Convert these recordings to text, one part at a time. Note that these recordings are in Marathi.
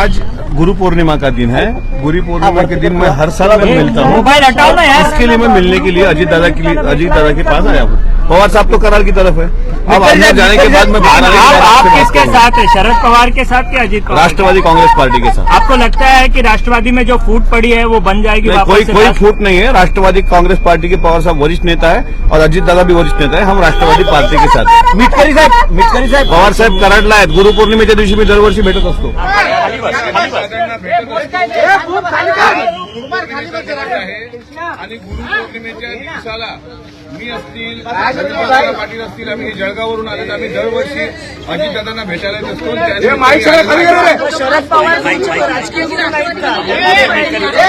आज गुरु पूर्णिमा का दिन है? गुरु पूर्णिमा के दिन मैं हर साल मैं मिलता हूँ। इसके लिए मैं मिलने के लिए अजीत दादा के लिए अजीत दादा के पास आया हूँ। पवार साहब तो करार की तरफ़ है। अब अंदर जाने के बाद मैं बाहर आप आप किसके साथ है? शरद पवार के साथ या अजीत राष्ट्रवादी कांग्रेस पार्टी के साथ? आपको लगता है कि राष्ट्रवादी में जो फूट पड़ी है वो बन जाएगी नहीं, कोई कोई फूट नहीं है। राष्ट्रवादी कांग्रेस पार्टी के पवार साहब वरिष्ठ नेता है और अजित दादा भी वरिष्ठ नेता है। हम राष्ट्रवादी पार्टी के साथ हैं. मिटकरी साहेब मिटकरी साहेब। पवार साहेब कराडला आहेत गुरुपौर्णिमेच्या दिवशी मी दरवर्षी भेटत असतो। आणि गुरुपौर्णिमेच्या दिवसाला मी असतील पाटील असतील आम्ही जळगाववरून आले आम्ही दरवर्षी अजितदादांना भेटायला येत असतो. शरद पवार राजकीय गुरु नाहीत का?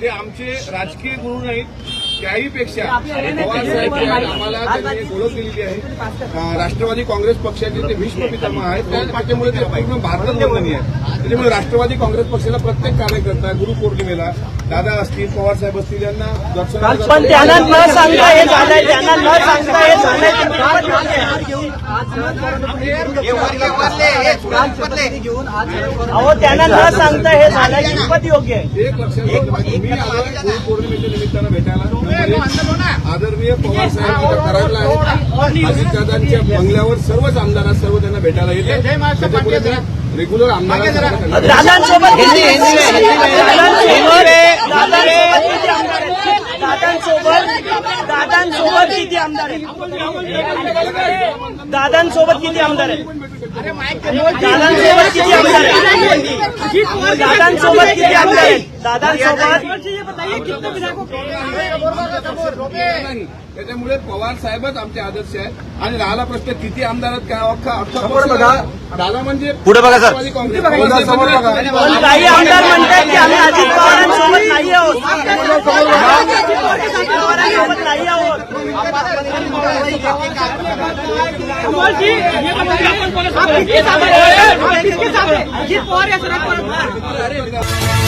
ते आमचे राजकीय गुरु नाहीत. त्याही पेक्षा पवारसाहेब जे आहेत, आम्हाला त्यांनी एक ओळख दिलेली आहे. राष्ट्रवादी काँग्रेस पक्षाचे ते भीष्म पितामह आहेत त्याच पाठ्यामुळे ते पूर्ण भारतात आहे त्याच्यामुळे राष्ट्रवादी काँग्रेस पक्षाला प्रत्येक कार्यकर्ता गुरुपौर्णिमेला दादा असतील पवारसाहेब असतील यांना दर्शनाला पण त्यांना न सांगता हे झालंय त्यांना न सांगता हे झालंय अहो त्यांना न सांगता हे झालंय कितपत योग्य आहे एक भेटायला आदरणीय पवार साहेब अजितदादांच्या बंगल्यावर सर्वच आमदार सर्व त्यांना भेटायला येते रेग्युलर आमदारांना दादांसोबत दादांसोबत दादांसोबत किती आमदार आहेत? दादांसोबत किती आमदार आहेत? दादांसोबत किती आमदार आहेत? दादांसोबत किती आमदार आहेत? त्याच्यामुळे पवार साहेबच आमचे आदर्श आहेत आणि राहिला प्रश्न किती आमदार आहेत काय अख्खा दादा म्हणजे पुढे बघा, सर. काही आमदार म्हणतात की आम्ही अजित पवारांसोबत नाही आहोत. अजित पवारांसोबत नाही आहोत अजित पवार या पवार